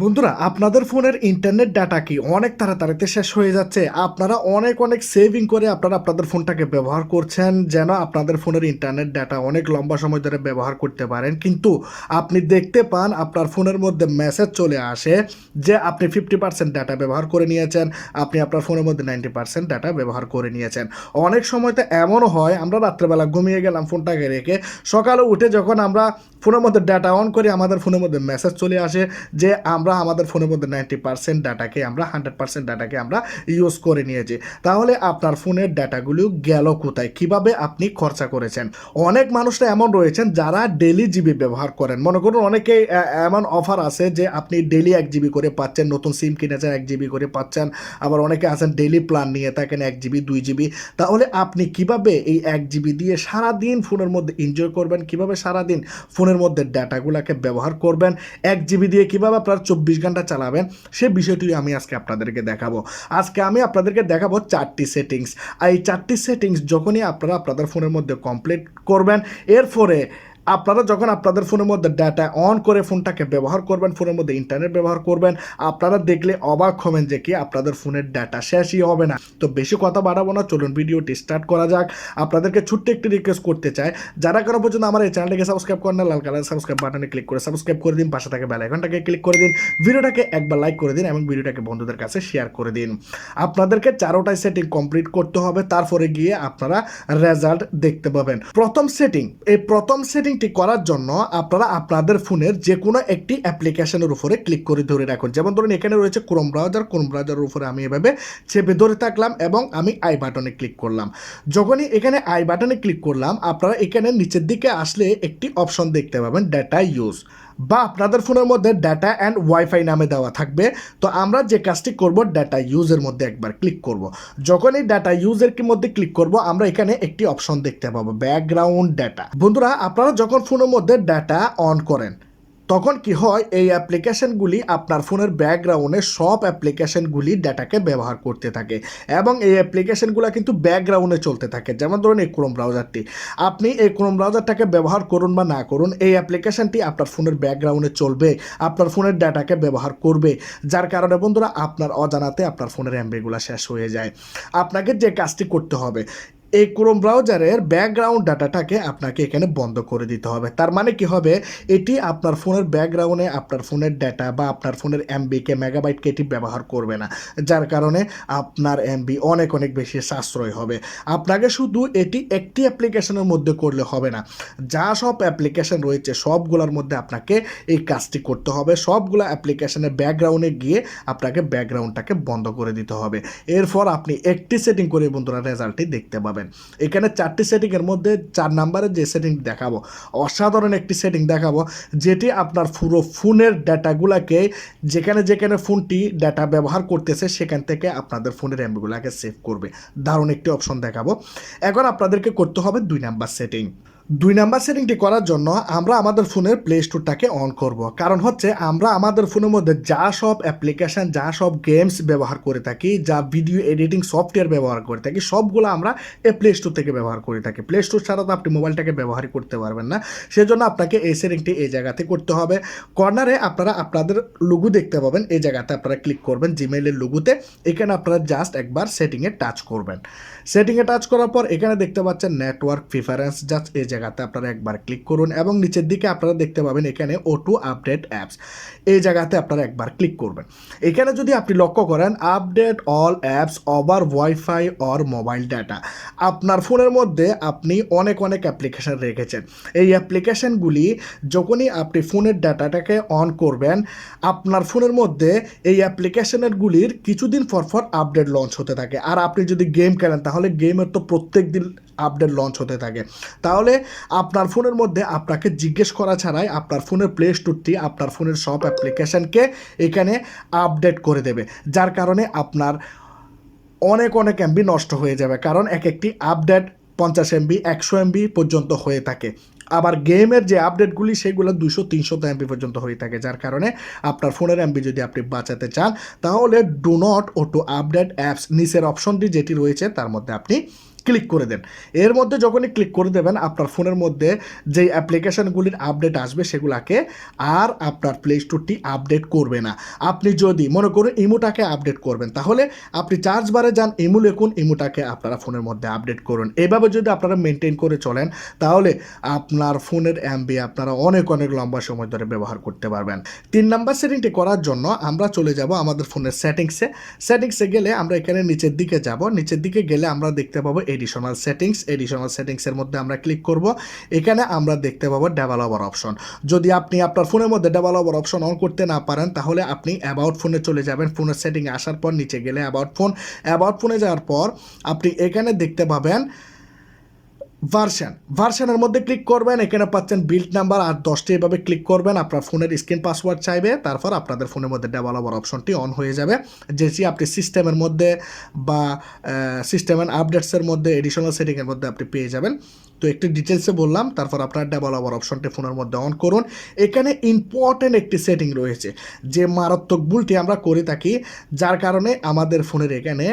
বন্ধুরা, আপনাদের ফোনের ইন্টারনেট ডাটা কি অনেক তাড়াতাড়িতে শেষ হয়ে যাচ্ছে? আপনারা অনেক অনেক সেভিং করে আপনারা আপনাদের ফোনটাকে ব্যবহার করছেন যেন আপনাদের ফোনের ইন্টারনেট ডাটা অনেক লম্বা সময় ধরে ব্যবহার করতে পারেন। কিন্তু আপনি দেখতে পান আপনার ফোনের মধ্যে মেসেজ চলে আসে যে আপনি ফিফটি পার্সেন্ট ডাটা ব্যবহার করে নিয়েছেন, আপনি আপনার ফোনের মধ্যে নাইনটি পার্সেন্ট ডাটা ব্যবহার করে নিয়েছেন। অনেক সময় তো এমনও হয়, আমরা রাত্রেবেলা ঘুমিয়ে গেলাম ফোনটাকে রেখে, সকালে উঠে যখন আমরা ফোনের মধ্যে ডাটা অন করি আমাদের ফোনের মধ্যে মেসেজ চলে আসে যে আমরা আমাদের ফোনের মধ্যে নাইনটি পার্সেন্ট ডাটাকে আমরা হান্ড্রেড পার্সেন্ট ডাটাকে আমরা ইউজ করে নিয়েছি। তাহলে আপনার ফোনের ডাটাগুলো গেল কোথায়? কীভাবে আপনি খরচা করেছেন? অনেক মানুষরা এমন রয়েছেন যারা ডেলি জিবি ব্যবহার করেন। মনে করুন অনেকে এমন অফার আছে যে আপনি ডেলি এক জিবি করে পাচ্ছেন, নতুন সিম কিনেছেন, এক জিবি করে পাচ্ছেন। আবার অনেকে আছেন ডেলি প্ল্যান নিয়ে থাকেন, এক জিবি দুই জিবি তাহলে আপনি কীভাবে এই এক জিবি দিয়ে সারাদিন ফোনের মধ্যে এনজয় করবেন? কীভাবে সারাদিন ফোনের মধ্যে ডাটাগুলোকে ব্যবহার করবেন? এক জিবি দিয়ে কীভাবে আপনার চব্বিশ ঘণ্টা চালাবেন, সে বিষয়টি আমি আজকে আপনাদেরকে দেখাবো। আজকে আমি আপনাদেরকে দেখাবো চারটি সেটিংস আর এই চারটি সেটিংস যখনই আপনারা আপনাদের ফোনের মধ্যে কমপ্লিট করবেন, এরপরে আপনারা যখন আপনাদের ফোনের মধ্যে ডাটা অন করে ফোনটাকে ব্যবহার করবেন, ফোনের মধ্যে ইন্টারনেট ব্যবহার করবেন, আপনারা দেখলে অবাক হবেন যে কি আপনাদের ফোনের ডাটা শেষই হবে না। তো বেশি কথা বাড়াবো না, চলুন ভিডিওটি স্টার্ট করা যাক। আপনাদেরকে ছোট্ট একটি রিকোয়েস্ট করতে চাই। যারা কারও পর্যন্ত আমার এই চ্যানেলটাকে সাবস্ক্রাইব করেন না লাল কালার সাবস্ক্রাইব বাটনে ক্লিক করে সাবস্ক্রাইব করে দিন, পাশে থাকে বেল আইকনটাকে ক্লিক করে দিন, ভিডিওটাকে একবার লাইক করে দিন এবং ভিডিওটাকে বন্ধুদের কাছে শেয়ার করে দিন। আপনাদেরকে চারোটাই সেটিং কমপ্লিট করতে হবে, তারপরে গিয়ে আপনারা রেজাল্ট দেখতে পাবেন। প্রথম সেটিং এই প্রথম সেটিংটি করার জন্য আপনারা আপনাদের ফোনের যে কোনো একটি অ্যাপ্লিকেশনের উপরে ক্লিক করে ধরে রাখুন। যেমন ধরুন, এখানে রয়েছে ক্রোম ব্রাউজার ক্রোম ব্রাউজারের উপরে আমি এভাবে চেপে ধরে থাকলাম এবং আমি আই বাটনে ক্লিক করলাম। যখনই এখানে আই বাটনে ক্লিক করলাম, আপনারা এখানে নিচের দিকে আসলে একটি অপশন দেখতে পাবেন ডেটা ইউজ বা আপনাদের ফোনের মধ্যে ডেটা অ্যান্ড ওয়াইফাই নামে দেওয়া থাকবে। তো আমরা যে কাজটি করব ডেটা ইউজের মধ্যে একবার ক্লিক করব। যখন এই ডাটা ইউজের মধ্যে ক্লিক করব, আমরা এখানে একটি অপশন দেখতে পাবো ব্যাকগ্রাউন্ড ডেটা বন্ধুরা, আপনারা যখন ফোনের মধ্যে ডেটা অন করেন তখন কি হয়, এই অ্যাপ্লিকেশনগুলি আপনার ফোনের ব্যাকগ্রাউন্ডে সব অ্যাপ্লিকেশনগুলি ডাটাকে ব্যবহার করতে থাকে এবং এই অ্যাপ্লিকেশনগুলো কিন্তু ব্যাকগ্রাউন্ডে চলতে থাকে। যেমন ধরুন এই ক্রোম ব্রাউজারটি আপনি এই ক্রোম ব্রাউজারটাকে ব্যবহার করুন বা না করুন, এই অ্যাপ্লিকেশনটি আপনার ফোনের ব্যাকগ্রাউন্ডে চলবে, আপনার ফোনের ডাটাকে ব্যবহার করবে, যার কারণে বন্ধুরা আপনার অজানাতে আপনার ফোনের এমবিগুলো শেষ হয়ে যায়। আপনাকে যে কাজটি করতে হবে এই ক্রোম ব্রাউজারের ব্যাকগ্রাউন্ড ডাটাটাকে আপনাকে এখানে বন্ধ করে দিতে হবে। তার মানে কি হবে? এটি আপনার ফোনের ব্যাকগ্রাউন্ডে আপনার ফোনের ডাটা বা আপনার ফোনের এমবিকে মেগাবাইটকে এটি ব্যবহার করবে না। যার কারণে আপনার এমবি অনেক অনেক বেশি সাশ্রয় হবে। আপনাকে শুধু এটি একটি অ্যাপ্লিকেশনের মধ্যে করলে হবে না। যা সব অ্যাপ্লিকেশন রয়েছে, সবগুলোর মধ্যে আপনাকে এই কাজটি করতে হবে। সবগুলো অ্যাপ্লিকেশনের ব্যাকগ্রাউন্ডে গিয়ে আপনাকে ব্যাকগ্রাউন্ডটাকে বন্ধ করে দিতে হবে। এরপর আপনি একটি সেটিং করে বন্ধুরা রেজাল্টটি দেখতে পাবেন। এখানে চারটি সেটিংয়ের মধ্যে চার নাম্বারের যে সেটিং দেখাবো, অসাধারণ একটি সেটিং দেখাবো, যেটি আপনার পুরো ফোনের ডাটাগুলোকে যেখানে যেখানে ফোনটি ডাটা ব্যবহার করতেছে, সেখান থেকে আপনাদের ফোনের অ্যাম্বিগুলোকে সেভ করবে। দারুণ একটি অপশন দেখাবো। এখন আপনাদেরকে করতে হবে দুই নাম্বার সেটিং দুই নাম্বার সেটিংটি করার জন্য আমরা আমাদের ফোনের প্লে স্টোরটাকে অন করব। কারণ হচ্ছে আমরা আমাদের ফোনের মধ্যে যা সব অ্যাপ্লিকেশন যা সব গেমস ব্যবহার করে থাকি, যা ভিডিও এডিটিং সফটওয়্যার ব্যবহার করে থাকি, সবগুলো আমরা এই প্লে স্টোর থেকে ব্যবহার করে থাকি। প্লে স্টোর ছাড়া তো আপনি মোবাইলটাকে ব্যবহারই করতে পারবেন না। সেজন্য আপনাকে এই সেটিংটি এই জায়গাতে করতে হবে। কর্নারে আপনারা আপনাদের লুগু দেখতে পাবেন। এই জায়গাতে আপনারা ক্লিক করবেন জিমেইলের লুগুতে এখানে আপনারা জাস্ট একবার সেটিংয়ে টাচ করবেন। সেটিংয়ে টাচ করার পর এখানে দেখতে পাচ্ছেন নেটওয়ার্ক প্রিফারেন্স জাস্ট এই জায়গাতে আপনারা একবার ক্লিক করুন এবং নিচের দিকে আপনারা দেখতে পাবেন এখানে ওটু আপডেট অ্যাপস এই জায়গাতে আপনারা একবার ক্লিক করবেন। এখানে যদি আপনি লক্ষ্য করেন update all apps over wifi or mobile data আপনার ফোনের মধ্যে আপনি অনেক অনেক অ্যাপ্লিকেশন রেখেছেন। এই অ্যাপ্লিকেশনগুলি যখনই আপনি ফোনের ডাটাটাকে অন করবেন, আপনার ফোনের মধ্যে এই অ্যাপ্লিকেশনেরগুলির কিছুদিন পর পর আপডেট লঞ্চ হতে থাকে। আর আপনি যদি গেম খেলেন, তাহলে গেমের তো প্রত্যেক দিন আপডেট লঞ্চ হতে থাকে। তাহলে আপনার ফোনের মধ্যে আপনাকে জিজ্ঞেস করা ছাড়াই আপনার ফোনের প্লে স্টোরটি আপনার ফোনের সব অ্যাপ্লিকেশনকে এখানে আপডেট করে দেবে। যার কারণে আপনার অনেক অনেক এমবি নষ্ট হয়ে যাবে। কারণ এক একটি আপডেট পঞ্চাশ এমবি একশো এমবি পর্যন্ত হয়ে থাকে। আবার গেমের যে আপডেটগুলি সেগুলো দুশো তিনশো এমবি পর্যন্ত হয়ে থাকে। যার কারণে আপনার ফোনের এমবি যদি আপনি বাঁচাতে চান, তাহলে do not auto update apps নিচের অপশনটি যেটি রয়েছে, তার মধ্যে আপনি ক্লিক করে দেন। এর মধ্যে যখনই ক্লিক করে দেবেন, আপনার ফোনের মধ্যে যেই অ্যাপ্লিকেশনগুলির আপডেট আসবে সেগুলাকে আর আপনার প্লে স্টোরটি আপডেট করবে না। আপনি যদি মনে করুন ইমোটাকে আপডেট করবেন, তাহলে আপনি চার্জ বারে যান, ইমু লেখুন, ইমোটাকে আপনারা ফোনের মধ্যে আপডেট করুন। এভাবে যদি আপনারা মেনটেন করে চলেন, তাহলে আপনার ফোনের এমবি আপনারা অনেক অনেক লম্বা সময় ধরে ব্যবহার করতে পারবেন। তিন নাম্বার সেটিংটি করার জন্য আমরা চলে যাব আমাদের ফোনের সেটিংসে সেটিংসে গেলে আমরা এখানে নিচের দিকে যাব। নিচের দিকে গেলে আমরা দেখতে পাবো এডিশনাল সেটিংস এডিশনাল সেটিংসের মধ্যে আমরা ক্লিক করব। এখানে আমরা দেখতে পাবো ডেভেলপার অপশন যদি আপনি আপনার ফোনের মধ্যে ডেভেলপার অপশন অন করতে না পারেন, তাহলে আপনি অ্যাবাউট ফোনে চলে যাবেন। ফোনের সেটিংয়ে আসার পর নিচে গেলে অ্যাবাউট ফোন অ্যাবাউট ফোনে যাওয়ার পর আপনি এখানে দেখতে পাবেন ভার্সন ভার্সনের মধ্যে ক্লিক করবেন, এখানে পাচ্ছেন বিল্ড নাম্বার আর দশটি এভাবে ক্লিক করবেন। আপনার ফোনের স্ক্রিন পাসওয়ার্ড চাইবে, তারপর আপনাদের ফোনের মধ্যে ডেভেলপার অপশনটি অন হয়ে যাবে। যেটি আপনি সিস্টেমের মধ্যে বা সিস্টেম সিস্টেমের আপডেটসের মধ্যে এডিশনাল সেটিংয়ের মধ্যে আপনি পেয়ে যাবেন। তো একটু ডিটেলসে বললাম, তারপর আপনার ডেভেলপার অপশনটি ফোনের মধ্যে অন করুন। এখানে ইম্পর্টেন্ট একটি সেটিং রয়েছে, যে মারাত্মক ভুলটি আমরা করে থাকি, যার কারণে আমাদের ফোনের এখানে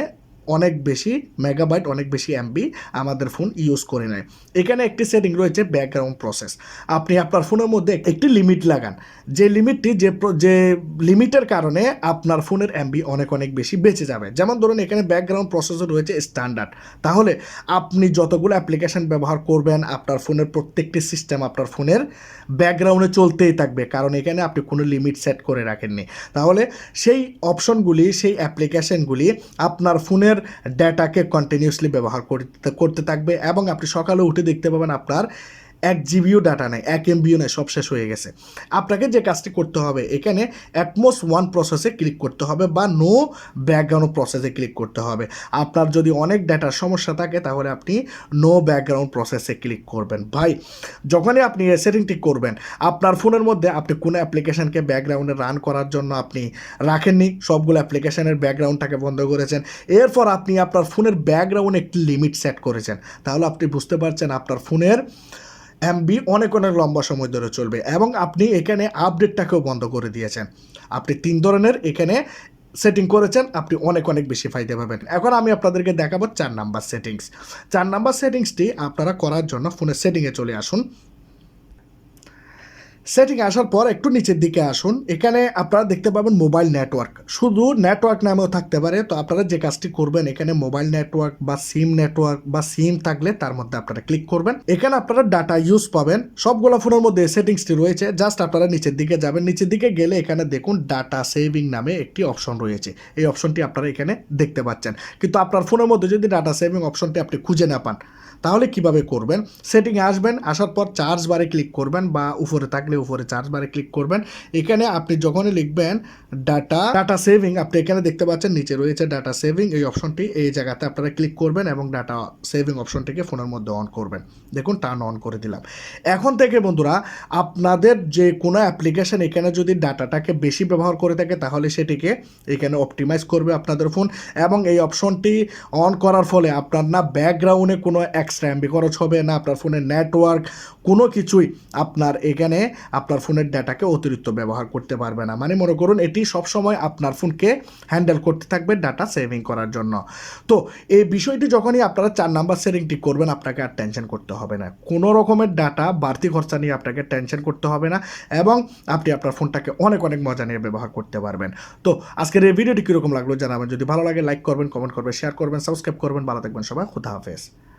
অনেক বেশি মেগাবাইট অনেক বেশি এমবি আমাদের ফোন ইউজ করে নেয়। এখানে একটি সেটিং রয়েছে ব্যাকগ্রাউন্ড প্রসেস আপনি আপনার ফোনের মধ্যে একটি লিমিট লাগান। যে লিমিটটি যে যে লিমিটের কারণে আপনার ফোনের এমবি অনেক অনেক বেশি বেঁচে যাবে। যেমন ধরুন, এখানে ব্যাকগ্রাউন্ড প্রসেসর রয়েছে স্ট্যান্ডার্ড তাহলে আপনি যতগুলো অ্যাপ্লিকেশন ব্যবহার করবেন, আপনার ফোনের প্রত্যেকটি সিস্টেম আপনার ফোনের ব্যাকগ্রাউন্ডে চলতেই থাকবে। কারণ এখানে আপনি কোনো লিমিট সেট করে রাখেননি। তাহলে সেই অপশনগুলি সেই অ্যাপ্লিকেশানগুলি আপনার ফোনের ডেটাকে কন্টিনিউসলি ব্যবহার করতে করতে থাকবে এবং আপনি সকালে উঠে দেখতে পাবেন আপনার এক জিবিও ডাটা নেই, এক এমবিও নেই, সব শেষ হয়ে গেছে। আপনাকে যে কাজটি করতে হবে, এখানে অ্যাটমোস ওয়ান প্রসেসে ক্লিক করতে হবে বা নো ব্যাকগ্রাউন্ড প্রসেসে ক্লিক করতে হবে। আপনার যদি অনেক ডাটার সমস্যা থাকে, তাহলে আপনি নো ব্যাকগ্রাউন্ড প্রসেসে ক্লিক করবেন। ভাই, যখনই আপনি এই সেটিংটি করবেন, আপনার ফোনের মধ্যে আপনি কোনো অ্যাপ্লিকেশনকে ব্যাকগ্রাউন্ডে রান করার জন্য আপনি রাখেননি, সবগুলো অ্যাপ্লিকেশনের ব্যাকগ্রাউন্ডটাকে বন্ধ করেছেন। এরপর আপনি আপনার ফোনের ব্যাকগ্রাউন্ডে একটি লিমিট সেট করেছেন। তাহলে আপনি বুঝতে পারছেন আপনার ফোনের এমবি অনেক অনেক লম্বা সময় ধরে চলবে এবং আপনি এখানে আপডেটটাকেও বন্ধ করে দিয়েছেন। আপনি তিন ধরনের এখানে সেটিং করেছেন, আপনি অনেক অনেক বেশি ফায়দা পাবেন। এখন আমি আপনাদেরকে দেখাবো চার নাম্বার সেটিংস চার নাম্বার সেটিংসটি আপনারা করার জন্য ফোনের সেটিংয়ে চলে আসুন। সেটিং আসার পর একটু নিচের দিকে আসুন। এখানে আপনারা দেখতে পাবেন মোবাইল নেটওয়ার্ক। শুধু নেটওয়ার্ক নামেও থাকতে পারে, তো আপনারা যে কাজটি করবেন, এখানে মোবাইল নেটওয়ার্ক বা সিম নেটওয়ার্ক বা সিম থাকলে তার মধ্যে আপনারা ক্লিক করবেন। এখানে আপনারা ডাটা ইউজ পাবেন। সবগুলো ফোনের মধ্যে সেটিংসটি রয়েছে। জাস্ট আপনারা নিচের দিকে যাবেন। নিচের দিকে গেলে এখানে দেখুন ডাটা সেভিং নামে একটি অপশন রয়েছে। এই অপশনটি আপনারা এখানে দেখতে পাচ্ছেন। কিন্তু আপনার ফোনের মধ্যে যদি ডাটা সেভিং অপশনটি আপনি খুঁজে না পান, তাহলে কীভাবে করবেন? সেটিংয়ে আসবেন, আসার পর চার্জ বারে ক্লিক করবেন বা উপরে থাকলে উপরে চার্জ বারে ক্লিক করবেন। এখানে আপনি যখনই লিখবেন ডাটা ডাটা সেভিং আপনি এখানে দেখতে পাচ্ছেন নিচে রয়েছে ডাটা সেভিং এই অপশনটি এই জায়গাতে আপনারা ক্লিক করবেন এবং ডাটা সেভিং অপশনটিকে ফোনের মধ্যে অন করবেন। দেখুন টার্ন অন করে দিলাম। এখন থেকে বন্ধুরা, আপনাদের যে কোনো অ্যাপ্লিকেশন এখানে যদি ডাটাটাকে বেশি ব্যবহার করে থাকে, তাহলে সেটিকে এখানে অপটিমাইজ করবে আপনাদের ফোন এবং এই অপশনটি অন করার ফলে আপনার না ব্যাকগ্রাউন্ডে কোনো এক্সট্রা এমবি খরচ হবে, না আপনার ফোনের নেটওয়ার্ক কোনো কিছুই আপনার এখানে আপনার ফোনের ডাটাকে অতিরিক্ত ব্যবহার করতে পারবে না। মানে মনে করুন, এটি সবসময় আপনার ফোনকে হ্যান্ডেল করতে থাকবে ডাটা সেভিং করার জন্য। তো এই বিষয়টি যখনই আপনারা চার নাম্বার সেটিংটি করবেন, আপনাকে আর টেনশন করতে হবে না। কোনো রকমের ডাটা, বাড়তি খরচা নিয়ে আপনাকে টেনশন করতে হবে না এবং আপনি আপনার ফোনটাকে অনেক অনেক মজা নিয়ে ব্যবহার করতে পারবেন। তো আজকের এই ভিডিওটি কীরকম লাগল জানাবেন। যদি ভালো লাগে, লাইক করবেন, কমেন্ট করবেন, শেয়ার করবেন, সাবস্ক্রাইব করবেন। ভালো থাকবেন সবাই। খুদা হাফেজ।